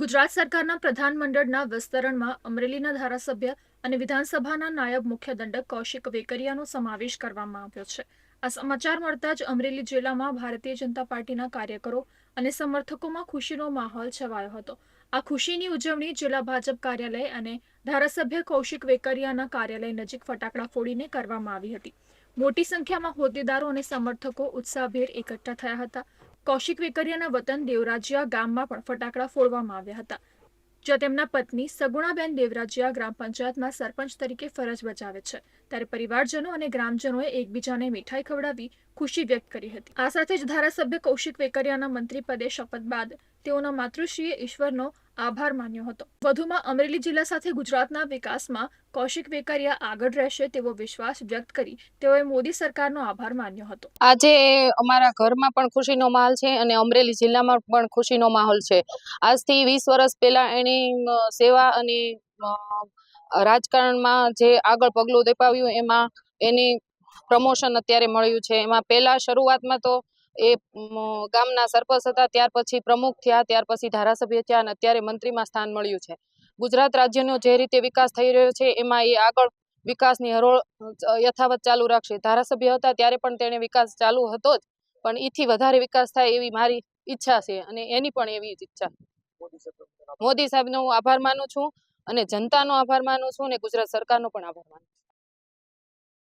ગુજરાત સરકારના પ્રધાનમંડળના વિસ્તરણમાં અમરેલીના ધારાસભ્ય અને વિધાનસભાના નાયબ મુખ્ય દંડક કૌશિક વેકરિયાનો સમાવેશ કરવામાં આવ્યો છે. આ સમાચાર મળતા જ અમરેલી જિલ્લામાં ભારતીય જનતા પાર્ટીના કાર્યકરો અને સમર્થકોમાં ખુશીનો માહોલ છવાયો હતો. આ ખુશીની ઉજવણી જિલ્લા ભાજપ કાર્યાલય અને ધારાસભ્ય કૌશિક વેકરિયાના કાર્યાલય નજીક ફટાકડા ફોડીને કરવામાં આવી હતી. મોટી સંખ્યામાં હોદ્દેદારો અને સમર્થકો ઉત્સાહભેર એકઠા થયા હતા. કૌશિક વેકરિયાના વતન દેવરાજિયા ગામમાં પણ ફટાકડા ફોડવામાં આવ્યા હતા. જ્યાં તેમના પત્ની સગુણાબેન દેવરાજિયા ગ્રામ પંચાયતમાં સરપંચ તરીકે ફરજ બજાવે છે. ત્યારે પરિવારજનો અને ગ્રામજનોએ એકબીજાને મીઠાઈ ખવડાવી ખુશી વ્યક્ત કરી હતી. આ સાથે જ ધારાસભ્ય કૌશિક વેકરિયાના મંત્રી પદે શપથ બાદ તેઓના માતૃશ્રીએ ઈશ્વરનો આભાર માન્યો હતો. વધુમાં અમરેલી જિલ્લા સાથે ગુજરાતના વિકાસમાં કૌશિક વેકરિયા આગળ રહેશે તેવો વિશ્વાસ વ્યક્ત કરી તેઓએ મોદી સરકારનો આભાર માન્યો હતો. આજે અમારા ઘરમાં પણ ખુશીનો માહોલ છે અને અમરેલી જિલ્લામાં પણ ખુશીનો માહોલ છે. આજથી વીસ વર્ષ પહેલા એની સેવા અને રાજકારણમાં જે આગળ પગલું દેપાવ્યું એમાં એની પ્રમોશન અત્યારે મળ્યું છે. એમાં પહેલા શરૂઆતમાં તો એ ગામના સરપંચ હતા, ત્યાર પછી પ્રમુખ થયા, ત્યાર પછી ધારાસભ્ય થયા અને અત્યારે મંત્રીમાં સ્થાન મળ્યું છે. ગુજરાત રાજ્યનો જે રીતે વિકાસ થઈ રહ્યો છે, એમાં એ આગળ વિકાસની હરોળ યથાવત ચાલુ રાખશે. ધારાસભ્ય હતા ત્યારે પણ તેણે વિકાસ ચાલુ હતો જ, પણ એથી વધારે વિકાસ થાય એવી મારી ઈચ્છા છે અને એની પણ એવી જ ઈચ્છા. મોદી સાહેબનો હું આભાર માનું છું અને જનતાનો આભાર માનું છું અને ગુજરાત સરકારનો પણ આભાર માનું છું.